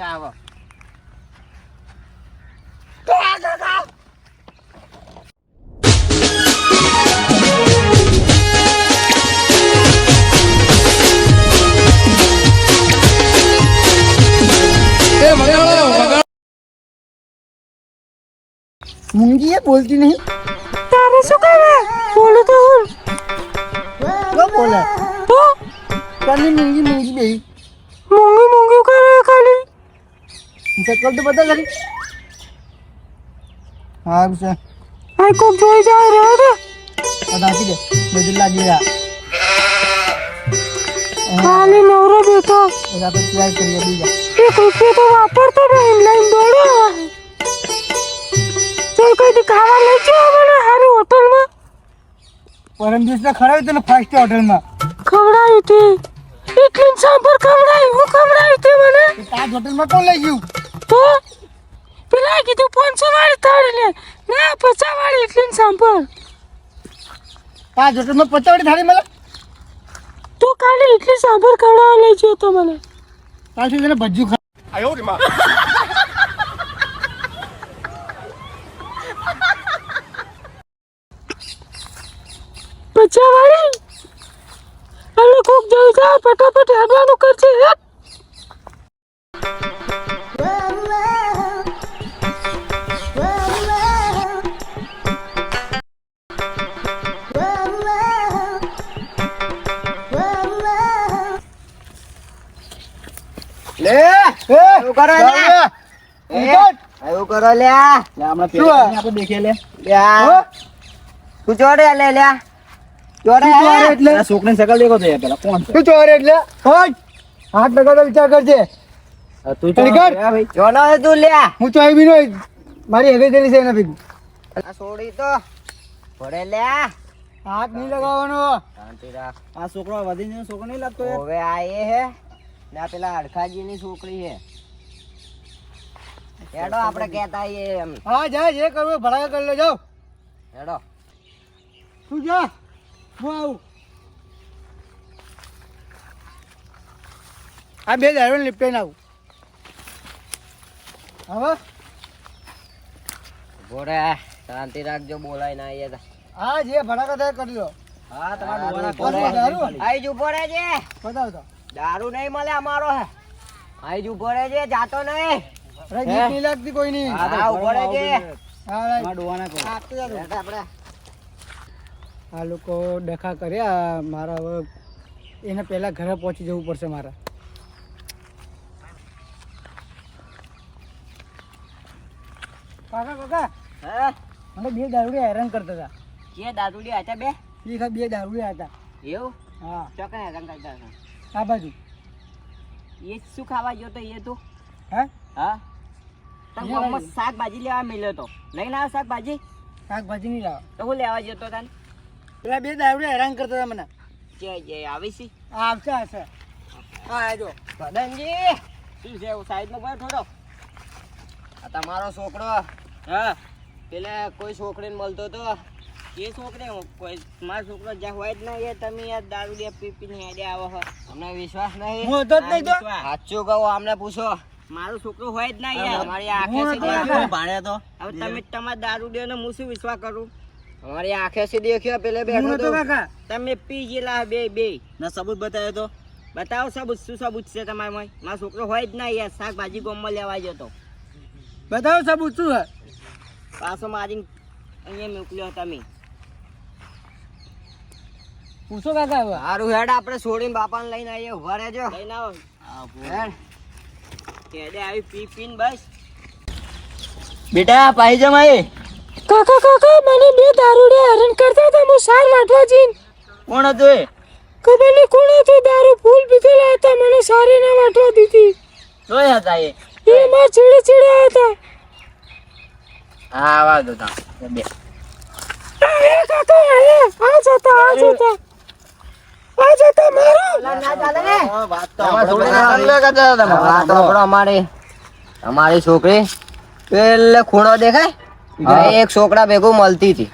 હેડે આવો મૂંગી એ બોલતી નહીં. તારે શું કરે બોલો તો હું. કેમ બોલે. તો કાલી મૂંગી મૂંગી બેહી. મૂંગી મૂંગી કરે ખાલી શકલ તો બતા કરી. હા છે. આ કોક જોઈ જાય રહ્યો આ આપી દે. બધું લાગી રહ્યા. ખાલી નવરો બેઠો. એ આપણે ટ્રાય કરીએ બીજા. એક રૂપિયો તો વાપરતો નહીં લઈને દોડ્યો કોઈ દી ખાવા લઈ જાઓ મને હારી હોટલમાં. પરમ દિવસના ખરાવી તને ફાસ્ટ હોટલમાં. ખવડાવી હતી ઇડલી સાંભર ખવડાવી હું ખવડાવી હતી મને. તાજ હોટલમાં કોણ લઈ ગયું? તો પેલા કીધું પાંચસો વાળી થાળી એટલે ના પચાસ વાળી ઇડલી સાંભળ. પાંચ હોટલમાં વાળી થાળી મળે? તું કાલે એટલી સાંભળ ખવડાવવા લઈ ગયો તો મને. તારથી તને ભજ્જુ ખા પચાસ વાળી? અને કોક જઈ જાય ફટાફટ હેડવાનું કરજે. હેડ એવું કરો લ્યા. એવું કરો લે હમણાં શું પેલા આ? આપણે દેખીએ લે. તું ચોરે લે લ્યા. ચોરે એટલે? આ છોકરીની દેખો તો પેલા કોણ તું ચોરે એટલે? હટ હાથ લગાડો વિચાર કરજે. તું તને કર. ચોરે ભાઈ. ચોનો છે તું લ્યા. હું ચોઈ બી નહીં મારી હગે દેલી છે એના ભેગું આ છોડી તો ભરે લ્યા હાથ નહીં લગાવવાનો. શાંતિ રાખ. આ છોકરો વધીને છોકરો નહીં લાગતો હવે આ એ હે. ને આ પેલા અડખાજીની છોકરી હે. હેડો આપણે કહેતા એમ. હા જા જે કરવું હોય કરી લેજો. હેડો. તું જા હું આવું. આ બે ડ્રાઈવર લીપટાઈને આવું. હવે ભોરે શાંતિ રાખજો બોલાય ના આવીએ હા જે ભડાકા થાય કરી લો. હા તમારા આઈ જ ઊભો રહેજે બતાવ તો. દારૂ નહીં મળે અમારો હે. આઈ જ ઊભો રહેજે જાતો નહીં. અરે નહીં લાગતી કોઈ નહીં હા ઊભો આપણે આ લોકો ડખા કર્યા મારા હવે એને પેલા ઘરે પહોંચી જવું પડશે મારે. કાકા કાકા. હા? મને બે દારૂડી હેરાન કરતા હતા. કે દારૂડી હતા બે? એ બે દારૂડી હતા. એવું? હા. ચોકને હેરાન કરતા હતા. આ બાજુ. એ શું ખાવા ગયો તો એ તું? હે? હા? તને ગામમાં. શાકભાજી લેવા મળ્યો તો. લઈને આવ્યો શાકભાજી. શાકભાજી નહીં લાવ. તો હું લેવા જતો તને. પેલા બે દાવડે હેરાન કરતા હતા મને. જય જય આવી છી આવશે આવશે. હા આજો મદનજી શું છે સાઈડમાં ભાઈ થોડો આ તમારો છોકરો. હા. પેલા કોઈ છોકરીને મળતો તો એ છોકરી કોઈ મારો છોકરો જ્યાં હોય જ નહીં એ તમે યાર દારૂ દે પીપી પીને હેડે આવો હમણાં વિશ્વાસ નહીં. હું તો જ નહીં. સાચું કહો અમને પૂછો. મારો છોકરો હોય જ ના યાર. મારી આંખે હું સીધી. ભાણ્યા તો. હવે તમે તમારા દારૂ દે ને હું શું વિશ્વાસ કરું? અમારી આંખે થી દેખ્યો પેલે બેઠો તો. કાકા. તમે પી ગયેલા બે બે. ના સબૂત બતાવ્યો તો. બતાવો સબૂત શું સબૂત છે તમારે મય મારો છોકરો હોય જ ના યાર શાકભાજી ગોમમાં લેવા જતો બતાવો સબૂત શું છે પાછો મારી અહીંયા મોકલ્યો તમે. પૂછો કાકા સારું હેડ આપણે છોડીને બાપાને લઈને આવીએ ઊભા રહેજો. લઈને આવો. હેડ. હેડે આવી પી પીને બસ. બેટા પાઈ જમાઈ કાકા કાકા મને બે દારૂડે હરણ કરતા હતા હું સાર વાટવા જીન કોણ હતો એ? ખબર નહીં કોણ હતો દારૂ ફૂલ પીધેલા હતા મને સારી ના વાટવા દીધી. જોયા હતા એ? એ માં ચીડે ચીડે હતા. હા દો તા. બે. કાકા આ જતા આ જતા આ તમારો મારો અમારી છોકરી પેલે ખૂણો દેખાય? એક છોકરા ભેગું મળતી હતી.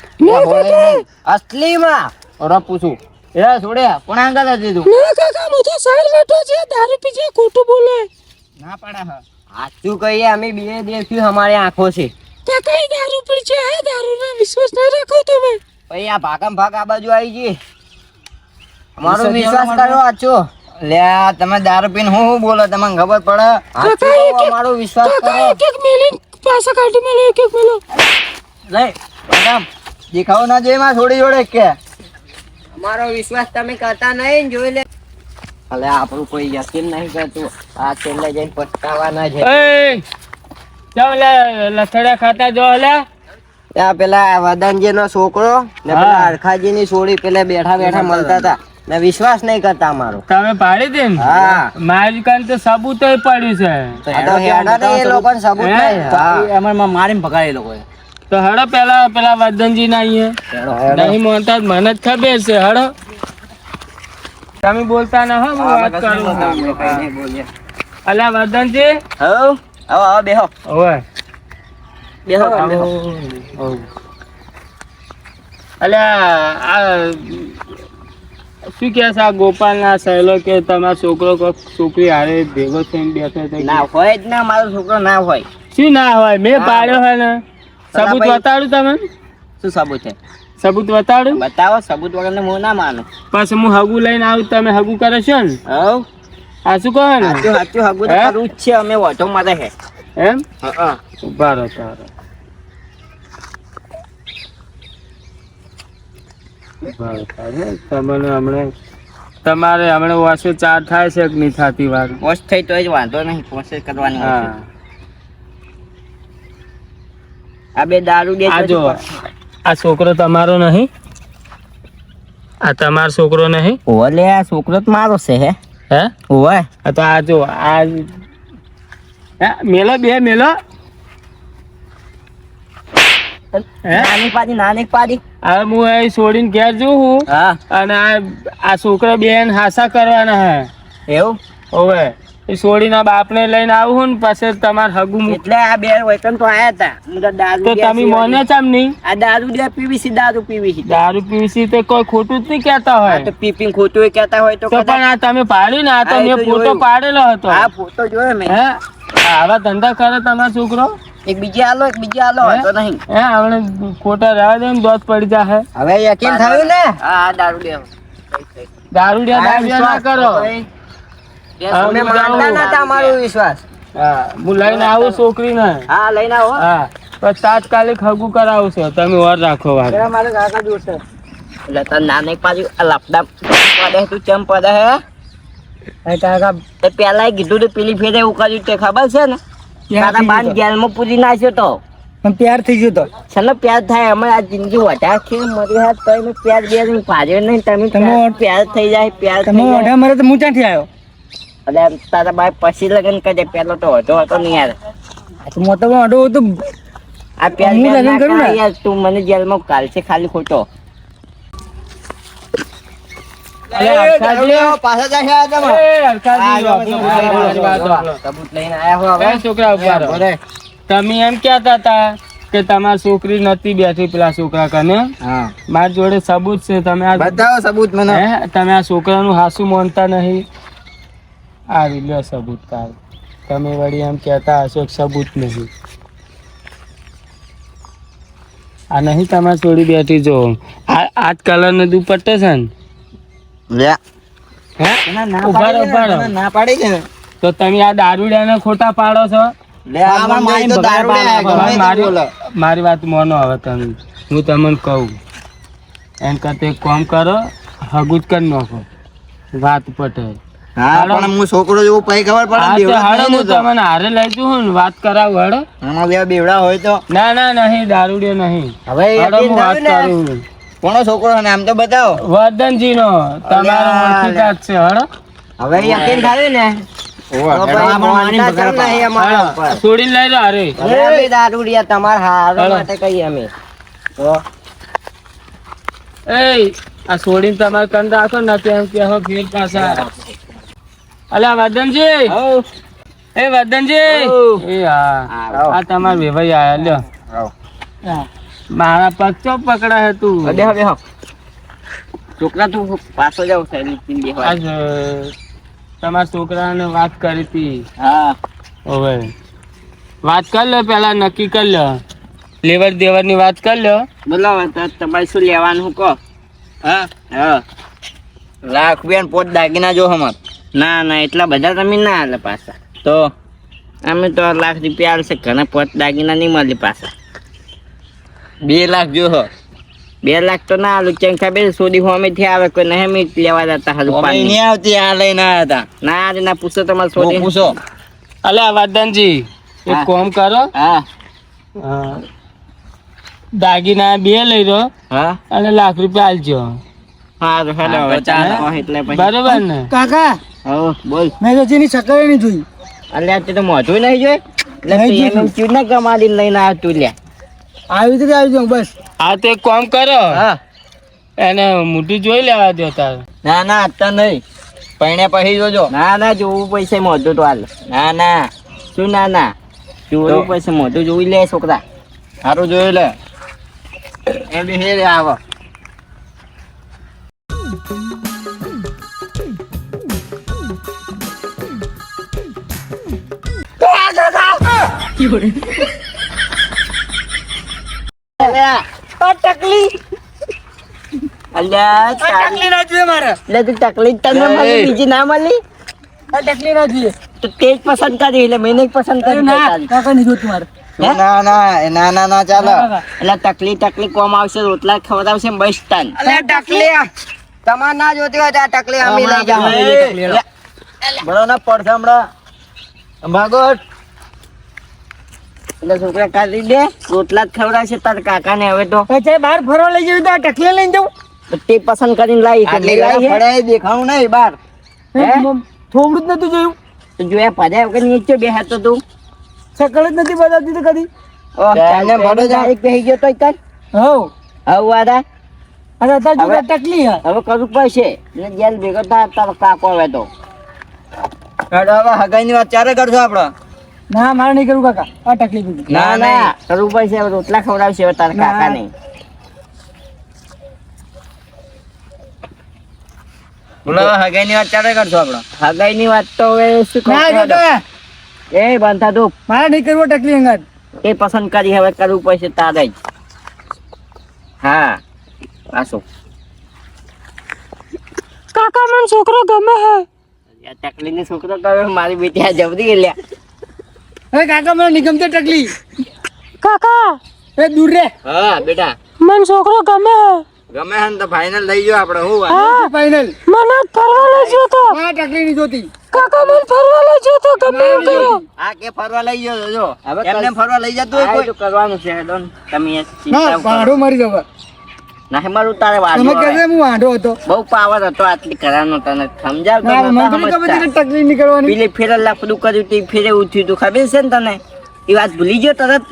અસલી માં ઓરા પૂછું. એરા છોડે કોણ આંગા દીધું? ના કાકા હું તો સાર વાટવા છે દારૂ પીજે ખોટું બોલે. ના પાડા હા. સાચું કહીએ અમે બે દેખ્યું અમારી આંખો છે. કાકા દારૂ પી છે? હે દારૂનો વિશ્વાસ ના રાખો તમે. પછી આ ભાગમ ભાગ આ બાજુ આવી ગઈ. અમારો વિશ્વાસ કર્યો કરો આચો લે આ તમે દારૂ પીને હું શું બોલો તમને ખબર પડે? મારો વિશ્વાસ કરો એક એક મેલી પાસા કાઢી મેલે એક એક મેલો. લે મેડમ દેખાવ ના જોઈએ માં થોડી જોડે કે. અમારો વિશ્વાસ તમે કરતા નહીં ને જોઈ લે. અલે આપણું કોઈ યકીન નહીં કરતું. આ છેલ્લે જઈને પછતાવાના છે. એ ચાલ લે લથડા ખાતા જો લે. ત્યાં પેલા વદનજી નો છોકરો ને પેલા અરખાજી ની છોડી પેલા બેઠા બેઠા મળતા હતા. ને વિશ્વાસ નહીં કરતા અમારો. તમે પાડી દે ને? હા. મારી કાન તો સાબુત પડ્યું છે. એ લોકો સબૂત નહીં. હા. અમારે મારીને પકડાય એ લોકોએ. તો હડો પેલા પેલા વર્ધનજી ના અહીંયા. નહીં મોટા મને જ ખબર છે. હડો. તમે બોલતા ના હો હું વાત કરું. અલ્યા વર્ધનજી? હો આવો, આવો, બેહો. ઓય બેહો બેહો. અલ્યા આ શું કે છે આ ગોપાલ ના સહેલો કે તમારો છોકરો કોક છોકરી હારે ભેગો થઈને બેઠો હતો ના હોય જ ના મારો છોકરો ના હોય. શું ના હોય? મેં પાડ્યો હોય ને. સબૂત. બતાડું તમે શું સબૂત છે? સબૂત બતાડું? બતાવો સબૂત વગર હું ના માનું. પછી હું હગું લઈને આવું તમે હગું કરો છો ને? હવ. આ શું કહો ને? સાચું સાચું હગું કરું જ છે અમે ઓટો મારે હે. એમ? હા ઊભા રહો તારો ઊભા રહો તારો. તમને હમણાં તમારે હમણાં વાસે ચાર થાય છે કે નહીં થતી વાર? વોશ થઈ તો જ વાંધો નહીં પોસ્ટ કરવાની હા. આ બે દારૂ દે જો આ છોકરો તમારો નહીં? આ તમારો છોકરો નહીં? ઓલે આ છોકરો તો મારો છે હે? હે? ઓય આ તો આ જો આ હે, મેલો બે મેલો. હે નાની પાડી નાની પાડી. હવે હું એ છોડીને ઘેર જોઉં હું હા. અને આ આ છોકરા બેન હાસા કરવાના હે. એવું? ઓવે. એ છોડીના બાપને લઈને આવું હું ને પછી તમારે હગું એટલે આ બે વૈકન તો આયા હતા. તો તમે મને ચમ નહીં? આ દારૂ દે પીવી છે દારૂ પીવી છે દારૂ પીવી તો કોઈ ખોટું જ નહીં કહેતા હોય. તો પીપીને ખોટું એ કહેતા હોય તો તો પણ આ તમે પાડ્યું ને આ તો મેં ફોટો પાડેલો હતો. આ ફોટો જોયો મેં. હે? આવા ધંધા કરે તમારો છોકરો? એક બીજે આલો એક બીજે આલો તો નહીં. હે આપણે ખોટા રહેવા દે ને દોત પડી જાય હવે યકીન થયું ને? હા દારૂ દે દારૂડિયા દારૂડિયા ના કરો. હા, અમે માનતા જાઉં. નતા અમારો વિશ્વાસ. હા હું લઈને આવું છોકરીને. હા લઈને આવો. હા પણ તાત્કાલિક હગું કરાવું છે તમે વાર રાખો વાર મારે કાકા જોશે એટલે તાર નાને પાછું આ લપડા પડે તું ચમ પડે હે? એ કાકા પેલા કીધું તો પેલી ફેરે ઉકાળ્યું તે ખબર છે ને? તારા બાન જેલમાં પૂરી નાખ્યો તો. પણ પ્યાર થઈ ગયો તો. ચલો પ્યાર થાય અમે આ જિંદગી વધારે છે મરી હાથ તો એનો પ્યાર બે દિન ભાજ્યો નહીં તમે તમે પ્યાર- ઓઢ- થઈ જાય પ્યાર તમે ઓઢા મરે તો હું ક્યાંથી આવ્યો એટલે તારા બાઈ પછી લગ્ન કરે પેલો તો હતો હતો નહીં યાર. આ તો મોટો હતો. આ પ્યાર લગ્ન કરું ને? યાર તું મને જેલમાં કાલ છે ખાલી ખોટો. તમે એમ કેતા હતા કે તમારી છોકરી નથી બેઠી પેલા છોકરા કને? મારી જોડે સબૂત છે તમે આ બતાવો સબૂત મને. તમે આ છોકરાનું હાસુ માનતા નહીં. આ લ્યો સબૂત કાર તમે વળી એમ કહેતા હશો સબૂત નહીં. આ નહીં તમારે છોડી બેઠી જો. આ આજ કલરનો દુપટ્ટો છે ને. ના પાડી છે તો તમે આ દારૂડિયાને ખોટા પાડો છો? મારી વાત મોનો હવે તમે. હું તમને કહું. એમ કરતા એક કામ કરો હગું જ કરી નાખો. વાત પટે. છોકરો જેવું પૈ ખબર પડે હું તમને હારે લઈ જઉં વાત કરાવું હડો આમાં બે બેવડા હોય તો. ના ના નહીં દારૂડિયો નહીં. હવે વાત કરું કોનો છોકરો નામ તો બતાવો. વર્ધનજી નો તમારો ઓળખીતા છે હળ હવે યકીન થાય ને? લઈ લો અમે દારૂડિયા તમારા હારો માટે કહીએ અમે. તો એ આ છોડીને તમારે કન રાખો ને ફેર પાછા. અલ્યા વર્ધનજી. એ વદનજી એ હા. આ તમાર વેવાઈ આયા લ્યો. આવો. મારા પગ ચો પકડા હે તું હવે બેહો છોકરા તું પાછો જાવ સાહેબ બેહવા. આજ તમારા છોકરાને વાત કરી હતી. હા. ઓવે વાત કરી લો પેલા નક્કી કરી લો. લેવર દેવરની વાત કરી લો. બોલો હવે તમારે શું લેવાનું કહો? હા? હા. લાખ રૂપિયા પોત દાગીના જો હમત ના ના એટલા બધા તમે ના આલે પાછા. તો? અમે તો લાખ રૂપિયા આવશે ઘણા પોત દાગીના નહીં મળે પાછા. બે લાખ જો બે લાખ તો ના આલું ચેન ખબર સોડી હોમેથી આવે કોઈ નહીં મીટ લેવા જતા અમે પાણી નહીં આવતી આ લઈને આવ્યા હતા. ના આજે ના પૂછો તમારે સોડી પૂછો? અલે વાદનજી એક. કોમ કરો. હા. દાગીના બે લઈ લો હા. અને લાખ રૂપિયા આલજો. હારું હેલો હા, તો ચાલે. ચાલો એટલે પછી. બરોબર ને? કાકા! હો બોલ. મેં તો જેની સકરે નહીં જોઈ. અલ્યા તે તો મોઢું નહીં જોઈ? એટલે લઈને આવ્યો તું લ્યા. આવી રીતે આવી જાઉં બસ. આ તો એક કોમ કરો. હા. એને મોઢું જોઈ લેવા દો તારે. ના ના અત્યારે નહીં. પૈણે પછી જોજો. ના ના જોવું પૈસે મોઢું તો હાલ. ના ના. શું ના ના? જોવું પૈસે મોઢું જોઈ લે છોકરા. સારું જોઈ લે. એ બી હે રે આવો અલ્યા તારી- ના જોઈએ મારે. એટલે તું તકલીફ તને મળી બીજી ના મળી? ટકલી ના જોઈએ. તો તે જ પસંદ કરી એટલે મેં નહીં પસંદ કરી ના કાકા નહીં જોતું મારે. ના ના ના ના ના ચાલો. એટલે તકલીફ તકલીફ કોમ આવશે રોટલા ખવડાવશે બસ તાન ટકલી તમારે ના જોતી હોય તો ટકલી અમે લઈ જાઓ. ટકલી પડશે હમણાં. ભાગો એટલે છોકરા કાઢી દે રોટલા જ ખવડાવશે તાર કાકા ને હવે તો. બહાર ફરવા લઈ જવું તો આ લઈને જવું. તે પસંદ કરીને લાવી હે? દેખાવું નહીં બાર થોડું જ નતું જોયું. તો જોયા પધ્યા વગર નીચે બે તો. તું જ નથી બતાવતી તો કદી. ચાલ. એક ગયો તો તાર હવ. હવે વાડા અને અત્યારે જો હવે- ટકલી હે. હવે કરવું પડશે. ને જેલ ભેગો થાય કાકો હવે તો. હગાઈ હવે હગાઈની વાત ચારે કરશો આપડે. ના મારે નહીં કરું કાકા. આ તકલીફ ના ના, કરું પડશે રોટલા ખવડાવશે તારા કાકા વાત કરશો હગાઈ ની વાત તો હવે શું. એ બંધા મારે નહીં કરવું ટકલી અંગાત. એ પસંદ કરી હવે કરવું પડશે તારે જ. હા પાછું. કાકા મને છોકરો ગમે હે. તકલીફની છોકરો કહે મારી બેટી આ જબરી લ્યા. હવે કાકા મને નિગમ ગમતી ટકલી. કાકા! એ દૂર રે. હા બેટા. મન છોકરો ગમે ગમે હે તો ફાઇનલ લઈ જાઓ આપડે હું વાત ફાઈનલ મને ફરવા લઈ જતો આ ટકલી ની જોતી. કાકા મને ફરવા લઈ જતો ગમે એમ કરો આ કે ફરવા લઈ ગયો જો હવે એમને ફરવા લઈ જતો હોય એ કોઈ? કરવાનું છે હેડો તમે ચિંતા કરો. વાંઢો મારી જવા ના મારું તારે તમે વાંધો હું વાંઢો હતો. બહુ પાવર હતો આટલી કરવાનો તને. સમજાવ તો મને ખબર હતી કે ટકલી નહીં ફેરે લાફડું કર્યું તે ફેરે ઉઠ્યું તું ખબર છે ને તને? એ વાત ભૂલી ગયો તરત?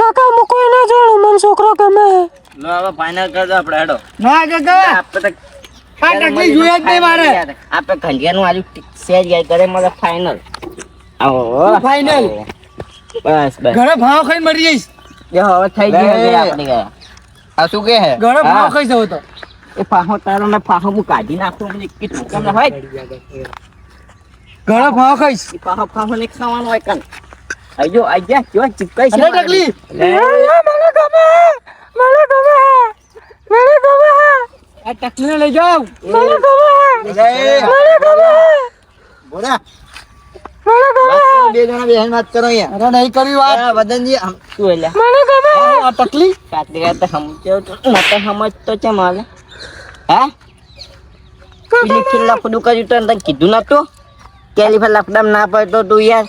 કાકા હું કોઈ ના જાણું મને છોકરો ગમે. લો હવે ફાઇનલ કરી દો આપડે હેડો. ના કાકા. આપણે આ ટકલી જોઈએ જ નહીં મારે. આપણે ઘંટિયાનું આજુ સેજ ગાય કરે મને ફાઇનલ આવો. બસ બસ. ઘરે ભાવ ખાઈને મરી જઈશ. હવે થઈ ગયું આપણે ગયા. આ શું કે હે? ઘરે ભાવ. ખાઈ જવો તો. એ ફાહો તારો ને ફાહો હું કાઢી નાખું મને કે ટૂંકામાં હોય? ઘરે ભાવ ખાઈશ. ફાહો ફાહો ને ખાવાનો હોય કન આજો આજા કેવા ચીપકાઈ છે અરે ડગલી મને ગમે મને ગમે મને ગમે આ ટકલીને લઈ જાવ મને ગમે મને ગમે બોલા. મને ગમે બે જણા બેહીને વાત કરો અહીંયા. અરે નહીં કરી વાત. આ વદનજી આમ શું એટલે મને ગમે આ ટકલી કાતરી તો નતો સમજતો છે મારે હા? પેલી ફેર લફડું કર્યું તો તને કીધું નતું કેલી ફેર લફડામાં ના પડતો તું યાર.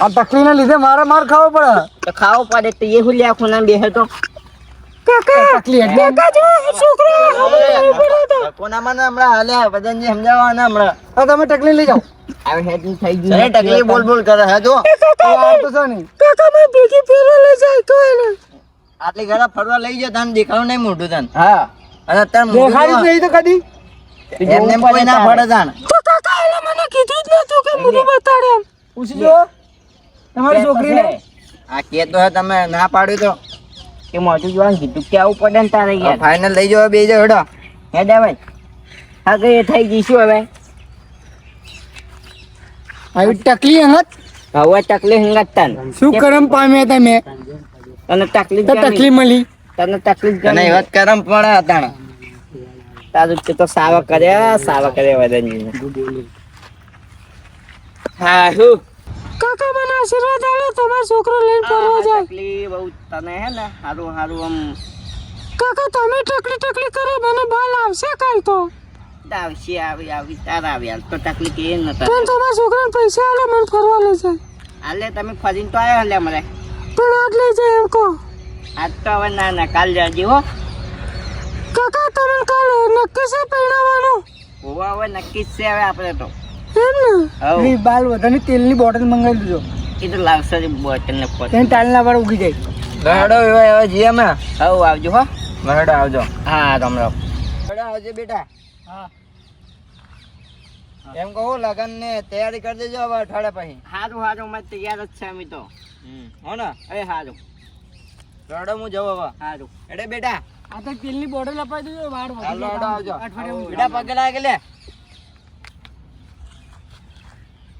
આ ટકલીને લીધે મારે માર ખાવો પડે. તો ખાવો પડે તો એ હું લ્યા ખૂણા બેહે તો. આ ટકલી એટલે કોનામાં હમણાં હાલ્યા વદનજી સમજાવવાના હમણાં. તમે ટકલી લઈ જાઓ. હવે હેડું થઈ ગયું. ટકલી બોલ બોલ કરે હે જો. છે કાકા ભેગી લઈ જાય તો એને આટલી ઘરે ફરવા લઈ ગયો તને દેખાડું નહીં મોઢું તને. હા. અને અત્યારે દેખાડ્યું નહીં તો કદી. એમને કોઈ ના પડે તાણ તો કાકા એને મને કીધું જ નતું કે મને બતાડે એમ. પૂછી જો. તમારી છોકરીને? આ કે તો તમે ના પાડ્યું તો. કે મોટું જોવાનું કીધું કે આવું પડે ને તારે યાર. ફાઇનલ લઈ જાઓ બે જાઓ હેડો. હેડે ભાઈ હા કે એ થઈ જઈશું હવે? આવી ટકલી હંગત. હવે તકલીફ હંગાત શું કરમ પામ્યા તમે? તને તકલીફ તો તકલીફ મળી. તને તકલીફ તને જ કરમ પડે અતાણે. તારું કે તો સાવા કર્યા સાવા કર્યા વદનજીને હા શું? કાકા મને આશીર્વાદ આલો તમારો છોકરો લઈને ફરવા જાય. તકલીફ બહુ તને હે ને હારું હારું આમ. કાકા તમે ટકલી ટકલી કરો મને બાલ આવશે કાલ તો. આવશે આવી આવી તારા આવી તો તકલીફ એ નતા પણ તમારા છોકરાને પૈસા આલો મને ફરવા લઈ જાય. હાલે તમે ફરીને તો આવ્યા લે મને પણ આજ લઈ જાય એમ કહો. આજ તો હવે ના ના કાલ જાજી હો. કાકા તમે કાલ નક્કી છે પહેરાવાનું હોવા હવે નક્કી જ છે હવે આપણે તો. એમ ને? હવે બાલ વધારે તેલની બોટલ મંગાવી દીધો એ તો લાવશે જ બોટલ ને પોટ તેને ટાળના વાળ ઉગી જાય. રડો એવા એવા જીએ મે હવ આવજો હો. રડો આવજો. હા તમને રામ આવજો બેટા. હા. એમ કહું લગન ને તૈયારી કરી દેજો હવે અઠવાડિયા પછી. હારું હારું અમે તૈયાર જ છે અમે તો. હો ને એ હારું. રડો હું જવું હવે હારું. એડે બેટા. આ તો તેલની બોટલ અપાઈ દીધો વાળ હાલો રડો આવજો. બેટા પગે લાગે લે.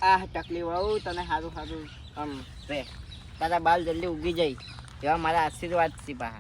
આ તકલીફ આવું તને સારું સારું આમ રે. તારા બાલ જલ્દી ઉગી જાય. એવા મારા આશીર્વાદ છે બા.